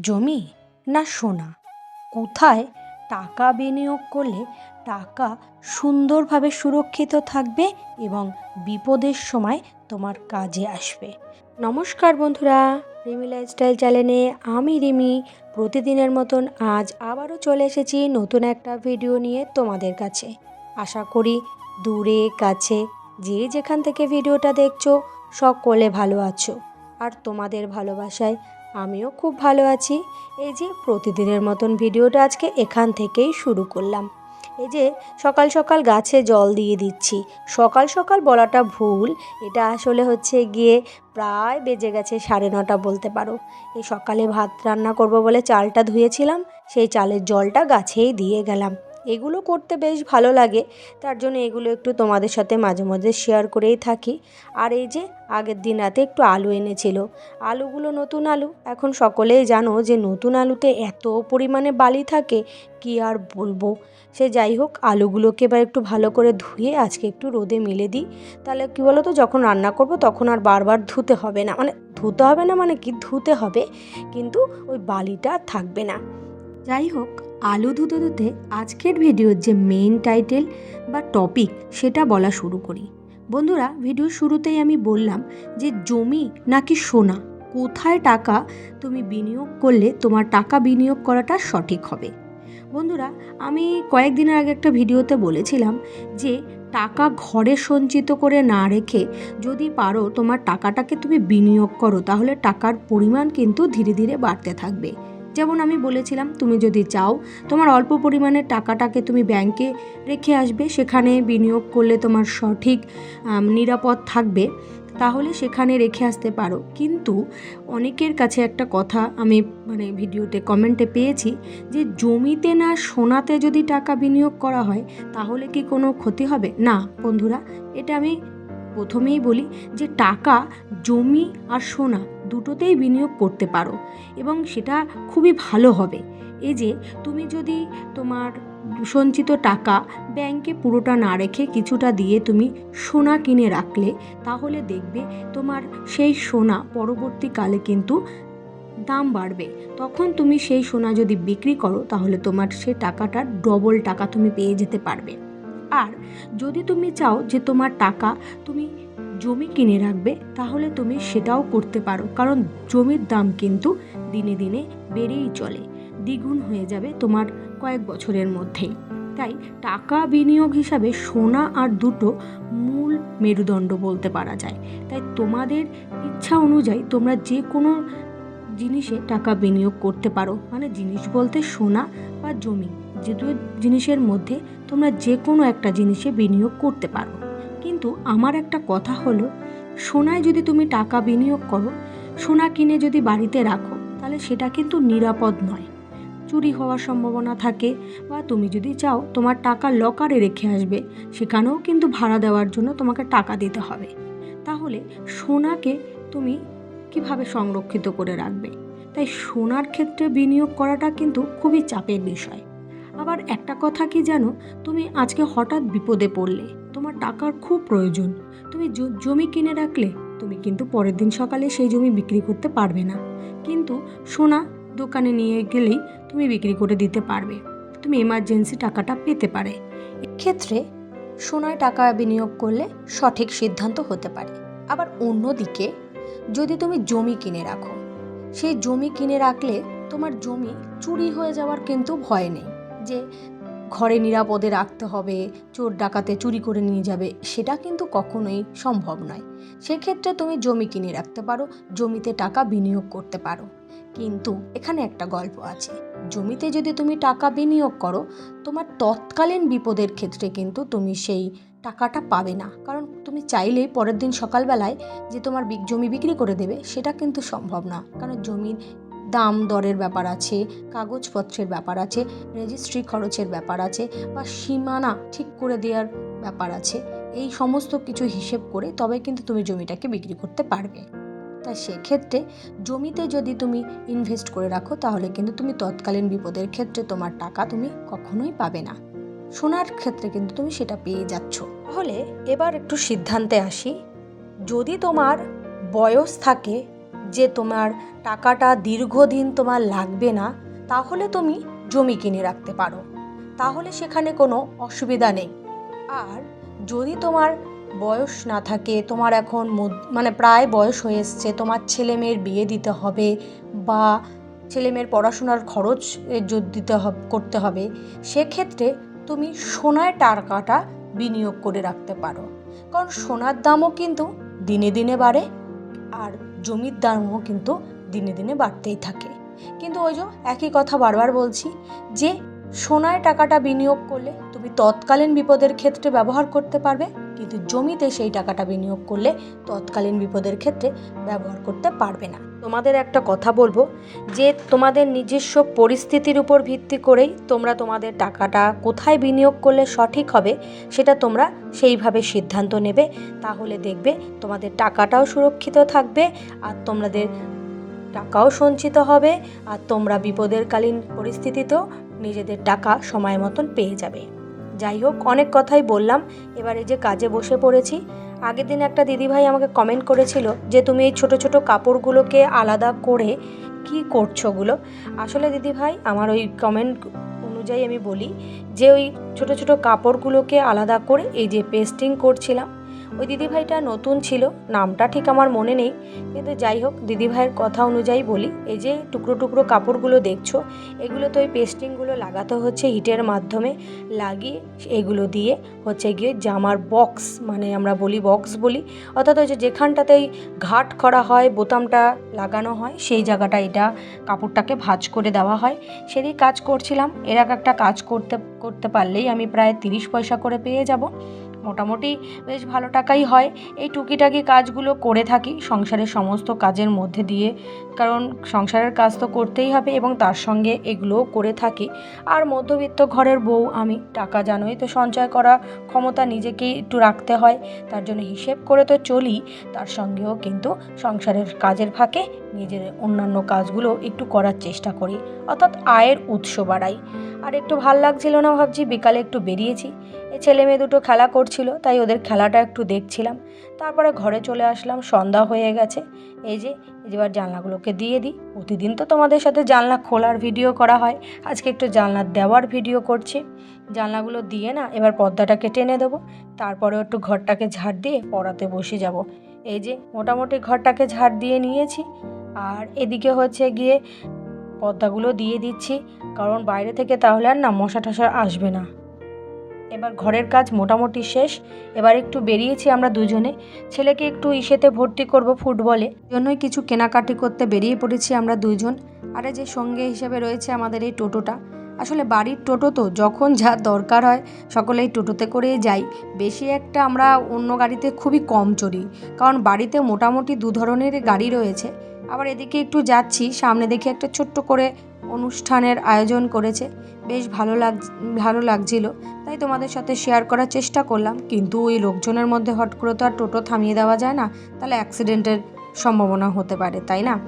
জমি না সোনা? কোথায় টাকা বিনিয়োগ করলে টাকা সুন্দরভাবে সুরক্ষিত থাকবে এবং বিপদের সময় তোমার কাজে আসবে? নমস্কার বন্ধুরা, রিমি লাইফস্টাইল চ্যানেলে আমি রিমি। প্রতিদিনের মতন আজ আবারও চলে এসেছি নতুন একটা ভিডিও নিয়ে তোমাদের কাছে। আশা করি দূরে, কাছে, যে যেখান থেকে ভিডিওটা দেখছ, সকলে ভালো আছো। আর তোমাদের ভালোবাসায় আমিও খুব ভালো আছি। এই যে প্রতিদিনের মতন ভিডিওটা আজকে এখান থেকেই শুরু করলাম। এই যে সকাল সকাল গাছে জল দিয়ে দিচ্ছি। সকাল সকাল বলাটা ভুল। এটা আসলে হচ্ছে গিয়ে প্রায় বেজে গেছে সাড়ে নটা বলতে পারো। এই সকালে ভাত রান্না করব বলে চালটা ধুয়েছিলাম। সেই চালের জলটা গাছেই দিয়ে গেলাম। এগুলো করতে বেশ ভালো লাগে। তার জন্য এগুলো একটু তোমাদের সাথে মাঝে মাঝে শেয়ার করেই থাকি। আর এই যে আগের দিন রাতে একটু আলু এনেছিল। আলুগুলো নতুন আলু। এখন সকলেই জানো যে নতুন আলুতে এত পরিমাণে বালি থাকে, কি আর বলব? সে যাই হোক, আলুগুলোকে এবার একটু ভালো করে ধুয়ে আজকে একটু রোদে মেলে দিই। তাহলে কী বলো তো যখন রান্না করব তখন আর বারবার ধুতে হবে না। মানে ধুতে হবে না মানে কি? ধুতে হবে। কিন্তু ওই বালিটা থাকবে না। যাই হোক আলু ধুতে ধুতে আজকের ভিডিওর যে মেইন টাইটেল বা টপিক সেটা বলা শুরু করি। বন্ধুরা ভিডিওর শুরুতেই আমি বললাম যে জমি নাকি সোনা? কোথায় টাকা তুমি বিনিয়োগ করলে তোমার টাকা বিনিয়োগ করাটা সঠিক হবে? বন্ধুরা, আমি কয়েকদিনের আগে একটা ভিডিওতে বলেছিলাম যে টাকা ঘরে সঞ্চিত করে না রেখে যদি পারো তোমার টাকাটাকে তুমি বিনিয়োগ করো, তাহলে টাকার পরিমাণ কিন্তু ধীরে ধীরে বাড়তে থাকবে। যেমন আমি বলেছিলাম, তুমি যদি চাও, তোমার অল্প পরিমাণের টাকাটাকে তুমি ব্যাংকে রেখে আসবে, সেখানে বিনিয়োগ করলে তোমার সঠিক নিরাপদ থাকবে, তাহলে সেখানে রেখে আসতে পারো। কিন্তু অনেকের কাছে একটা কথা আমি মানে ভিডিওতে, কমেন্টে পেয়েছি যে জমিতে না সোনাতে যদি টাকা বিনিয়োগ করা হয়, তাহলে কি কোনো ক্ষতি হবে? না, বন্ধুরা, এটা আমি প্রথমেই বলি যে টাকা, জমি আর সোনা দুটোতেই বিনিয়োগ করতে পারো এবং সেটা খুবই ভালো হবে। এই যে তুমি যদি তোমার সঞ্চিত টাকা ব্যাংকে পুরোটা না রেখে কিছুটা দিয়ে তুমি সোনা কিনে রাখলে, তাহলে দেখবে তোমার সেই সোনা পরবর্তীকালে কিন্তু দাম বাড়বে। তখন তুমি সেই সোনা যদি বিক্রি করো, তাহলে তোমার সে টাকাটার ডবল টাকা তুমি পেয়ে যেতে পারবে। আর যদি তুমি চাও যে তোমার টাকা তুমি জমি কিনে রাখবে, তাহলে তুমি সেটাও করতে পারো। কারণ জমির দাম কিন্তু দিনে দিনে বেড়েই চলে। দ্বিগুণ হয়ে যাবে তোমার কয়েক বছরের মধ্যেই। তাই টাকা বিনিয়োগ হিসাবে সোনা আর দুটো মূল মেরুদণ্ড বলতে পারা যায়। তাই তোমাদের ইচ্ছা অনুযায়ী তোমরা যে কোনো জিনিসে টাকা বিনিয়োগ করতে পারো। মানে জিনিস বলতে সোনা বা জমি। যে দুই জিনিসের মধ্যে তোমরা যে কোনো একটা জিনিসে বিনিয়োগ করতে পারো। কিন্তু আমার একটা কথা হলো, সোনায় যদি তুমি টাকা বিনিয়োগ করো, সোনা কিনে যদি বাড়িতে রাখো, তাহলে সেটা কিন্তু নিরাপদ নয়। চুরি হওয়ার সম্ভাবনা থাকে বা তুমি যদি চাও তোমার টাকা লকারে রেখে আসবে, সেখানেও কিন্তু ভাড়া দেওয়ার জন্য তোমাকে টাকা দিতে হবে। তাহলে সোনাকে তুমি কীভাবে সংরক্ষিত করে রাখবে? তাই সোনার ক্ষেত্রে বিনিয়োগ করাটা কিন্তু খুবই চাপের বিষয়। আবার একটা কথা কি জানো? তুমি আজকে হঠাৎ বিপদে পড়লে। তোমার টাকার খুব প্রয়োজন। তুমি জমি কিনে রাখলে তুমি কিন্তু পরের দিন সকালে সেই জমি বিক্রি করতে পারবে না। কিন্তু সোনা, দোকানে নিয়ে গেলেই তুমি বিক্রি করে দিতে পারবে। তুমি এমার্জেন্সি টাকাটা পেতে পারে। এক্ষেত্রে সোনায় টাকা বিনিয়োগ করলে সঠিক সিদ্ধান্ত হতে পারে। আবার অন্যদিকে, যদি তুমি জমি কিনে রাখো, সেই জমি কিনে রাখলে তোমার জমি চুরি হয়ে যাওয়ার কিন্তু ভয় নেই। যে ঘরে নিরাপদে রাখতে হবে, চোর ডাকাতে চুরি করে নিয়ে যাবে, সেটা কিন্তু কখনোই সম্ভব নয়। সেক্ষেত্রে তুমি জমি কিনে রাখতে পারো, জমিতে টাকা বিনিয়োগ করতে পারো। কিন্তু এখানে একটা গল্প আছে, জমিতে যদি তুমি টাকা বিনিয়োগ করো, তোমার তৎকালীন বিপদের ক্ষেত্রে কিন্তু তুমি সেই টাকাটা পাবে না। কারণ তুমি চাইলেই পরের দিন সকালবেলায় যে তোমার জমি বিক্রি করে দেবে, সেটা কিন্তু সম্ভব না। কারণ জমির দাম দরের ব্যাপার আছে, কাগজপত্রের ব্যাপার আছে রেজিস্ট্রি খরচের ব্যাপার আছে বা সীমানা ঠিক করে দেওয়ার ব্যাপার আছে। এই সমস্ত কিছু হিসেব করে তবে কিন্তু তুমি জমিটাকে বিক্রি করতে পারবে। তাই সেক্ষেত্রে জমিতে যদি তুমি ইনভেস্ট করে রাখো, তাহলে কিন্তু তুমি তৎকালীন বিপদের ক্ষেত্রে তোমার টাকা তুমি কখনোই পাবে না। সোনার ক্ষেত্রে কিন্তু তুমি সেটা পেয়ে যাচ্ছ। তাহলে এবার একটু সিদ্ধান্তে আসি। যদি তোমার বয়স থাকে যে তোমার টাকাটা দীর্ঘদিন তোমার লাগবে না, তাহলে তুমি জমি কিনে রাখতে পারো। তাহলে সেখানে কোনো অসুবিধা নেই। আর যদি তোমার বয়স না থাকে, তোমার এখন মানে প্রায় বয়স হয়ে এসছে, তোমার ছেলে মেয়ের বিয়ে দিতে হবে বা ছেলে মেয়ের পড়াশোনার খরচ দিতে করতে হবে, সেক্ষেত্রে তুমি সোনায় টাকাটা বিনিয়োগ করে রাখতে পারো। কারণ সোনার দামও কিন্তু দিনে দিনে বাড়ে। আর জমির দামও কিন্তু দিনে দিনে বাড়তেই থাকে। কিন্তু ওই যে একই কথা বারবার বলছি যে সোনায় টাকাটা বিনিয়োগ করলে তুমি তৎকালীন বিপদের ক্ষেত্রে ব্যবহার করতে পারবে, কিন্তু জমিতে সেই টাকাটা বিনিয়োগ করলে তৎকালীন বিপদের ক্ষেত্রে ব্যবহার করতে পারবে না। তোমাদের একটা কথা বলব, যে তোমাদের নিজস্ব পরিস্থিতির উপর ভিত্তি করেই তোমরা তোমাদের টাকাটা কোথায় বিনিয়োগ করলে সঠিক হবে, সেটা তোমরা সেইভাবে সিদ্ধান্ত নেবে, তাহলে দেখবে তোমাদের টাকাটাও সুরক্ষিত থাকবে, আর তোমাদের টাকাও সঞ্চিত হবে, আর তোমরা বিপদের কালীন পরিস্থিতিতেও নিজেদের টাকা সময় মতন পেয়ে যাবে। যাই হোক, অনেক কথাই বললাম। এবারে যে কাজে বসে পড়েছি, আগের দিন একটা দিদিভাই আমাকে কমেন্ট করেছিল যে, তুমি এই ছোট ছোট কাপড়গুলোকে আলাদা করে কি করছ ওগুলো? আসলে দিদিভাই, আমার ওই কমেন্ট অনুযায়ী আমি বলি যে, ওই ছোট ছোট কাপড়গুলোকে আলাদা করে এই যে পেস্টিং করছিলাম ওই দিদিভাইটা নতুন ছিল, নামটা ঠিক আমার মনে নেই, কিন্তু যাই হোক, দিদিভাইয়ের কথা অনুযায়ী বলি, এই যে টুকরো টুকরো কাপড়গুলো দেখছ, এগুলো তো ওই পেস্টিংগুলো লাগাতে হচ্ছে হিটের মাধ্যমে, লাগিয়ে এগুলো দিয়ে হচ্ছে গিয়ে জামার বক্স মানে আমরা বলি বক্স বলি, অর্থাৎ ওই যেখানটাতে ওই ঘাট করা হয়, বোতামটা লাগানো হয়, সেই জায়গাটা এটা কাপড়টাকে ভাজ করে দেওয়া হয়। সেরই কাজ করছিলাম, এর এক একটা কাজ করতে করতে পারলেই আমি প্রায় তিরিশ পয়সা করে পেয়ে যাব। মোটামুটি বেশ ভালো টাকাই হয়। এই টুকিটাকি কাজগুলো করে থাকি সংসারের সমস্ত কাজের মধ্যে দিয়ে। কারণ সংসারের কাজ তো করতেই হবে এবং তার সঙ্গে এগুলোও করে থাকি। আর মধ্যবিত্ত ঘরের বউ, আমি টাকা জানোই তো সঞ্চয় করা ক্ষমতা নিজেকেই একটু রাখতে হয়। তার জন্য হিসেব করে তো চলি, তার সঙ্গেও কিন্তু সংসারের কাজের ফাঁকে নিজের অন্যান্য কাজগুলো একটু করার চেষ্টা করি, অর্থাৎ আয়ের উৎস বাড়াই। আর একটু ভালো লাগছিল না ভাবছি, বিকালে একটু বেরিয়েছি। এই ছেলে মেয়ে দুটো খেলা করছিল, তাই ওদের খেলাটা একটু দেখছিলাম। তারপরে ঘরে চলে আসলাম, সন্ধ্যা হয়ে গেছে। এই যে, এবার জানলাগুলোকে দিয়ে দিই। প্রতিদিন তো তোমাদের সাথে জানলা খোলার ভিডিও করা হয়। আজকে একটু জানলা দেওয়ার ভিডিও করছি। জানলাগুলো দিয়ে না, এবার পর্দাটাকে টেনে দেবো। তারপরে একটু ঘরটাকে ঝাড় দিয়ে পড়াতে বসে যাব। এই যে, মোটামুটি ঘরটাকে ঝাড় দিয়ে নিয়েছি। আর এদিকে হচ্ছে গিয়ে পর্দাগুলো দিয়ে দিচ্ছি, কারণ বাইরে থেকে তাহলে আর না মশা টশা আসবে না। এবার ঘরের কাজ মোটামুটি শেষ, এবার একটু বেরিয়েছি আমরা দুজনে। ছেলেকে একটু ইসেতে ভর্তি করব ফুটবলে, জন্যই কিছু কেনাকাটি করতে বেরিয়ে পড়েছি আমরা দুজন। আরে যে সঙ্গে হিসেবে রয়েছে আমাদের এই টোটোটা। আসলে বাড়ির টোটো তো, যখন যা দরকার হয়, সকলেই টোটোতে করেই যাই। বেশি একটা আমরা অন্য গাড়িতে খুবই কম চড়ি, কারণ বাড়িতে মোটামুটি দু ধরনের গাড়ি রয়েছে। আবার এদিকে একটু যাচ্ছি, সামনে দেখে একটা ছোট্ট করে অনুষ্ঠানের আয়োজন করেছে। বেশ ভালো লাগ, ভালো লাগছিল। তাই তোমাদের সাথে শেয়ার করার চেষ্টা করলাম। কিন্তু ওই লোকজনের মধ্যে হট করে তো আর টোটো থামিয়ে দেওয়া যায় না। তাহলে অ্যাক্সিডেন্টের সম্ভাবনা হতে পারে, তাই না?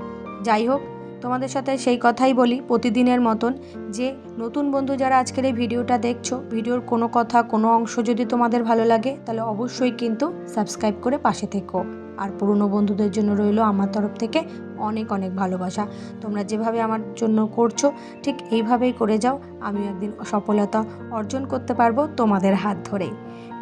যাই হোক, তোমাদের সাথে সেই কথাই বলি প্রতিদিনের মতন যে, নতুন বন্ধু যারা আজকের এই ভিডিওটা দেখছ, ভিডিওর কোনো কথা, কোনো অংশ যদি তোমাদের ভালো লাগে, তাহলে অবশ্যই কিন্তু সাবস্ক্রাইব করে পাশে থেকো। আর পুরনো বন্ধুদের জন্য রইল আমার তরফ থেকে অনেক অনেক ভালোবাসা। তোমরা যেভাবে আমার জন্য করছ, ঠিক এইভাবেই করে যাও। আমি একদিন সফলতা অর্জন করতে পারব তোমাদের হাত ধরে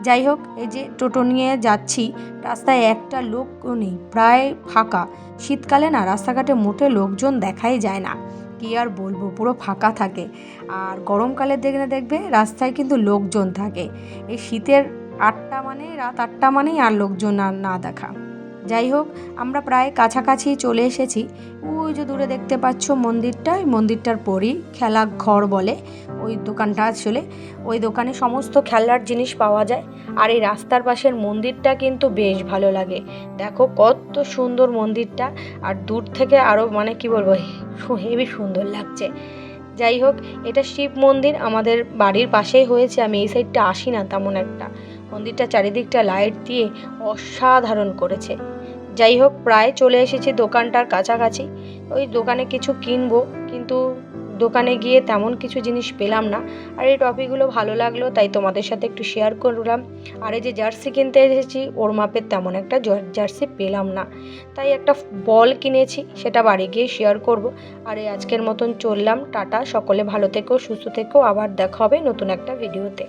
যাই হোক, এই যে টোটো নিয়ে যাচ্ছি, রাস্তায় একটা লোক নেই, প্রায় ফাঁকা। শীতকালে না, রাস্তাঘাটে মোটে লোকজন দেখাই যায় না। কি আর বলব, পুরো ফাঁকা থাকে। আর গরমকালে দেখলে দেখবে, রাস্তায় কিন্তু লোকজন থাকে। এই শীতের আটটা মানে রাত আটটা মানেই আর লোকজন আর না দেখা। যাই হোক আমরা প্রায় কাছাকাছি চলে এসেছি। ওই যে দূরে দেখতে পাচ্ছ মন্দিরটা ওই মন্দিরটার পরই খেলা ঘর বলে ওই দোকানটা আসলে। ওই দোকানে সমস্ত খেলনার জিনিস পাওয়া যায় আর এই রাস্তার পাশের মন্দিরটা কিন্তু বেশ ভালো লাগে। দেখো কত সুন্দর মন্দিরটা আর দূর থেকে আরও মানে কি বলব হেবি সুন্দর লাগছে। যাই হোক এটা শিব মন্দির, আমাদের বাড়ির পাশেই হয়েছে, আমি এই সাইডটা আসি না তেমন একটা। মন্দিরটা চারিদিকটা লাইট দিয়ে অসাধারণ করেছে। যাই হোক প্রায় চলে এসেছি দোকানটার কাছাকাছি। ওই দোকানে কিছু কিনবো, কিন্তু দোকানে গিয়ে তেমন কিছু জিনিস পেলাম না। আর এই টপিগুলো ভালো লাগল, তাই তোমাদের সাথে একটু শেয়ার করলাম। আর এই যে জার্সি কিনতে এসেছি, ওর মাপের তেমন একটা জার্সি পেলাম না। তাই একটা বল কিনেছি, সেটা বাড়ি গিয়ে শেয়ার করব। আর এই আজকের মতন চললাম, টাটা, সকলে ভালো থেকো, সুস্থ থেকো, আবার দেখা হবে নতুন একটা ভিডিওতে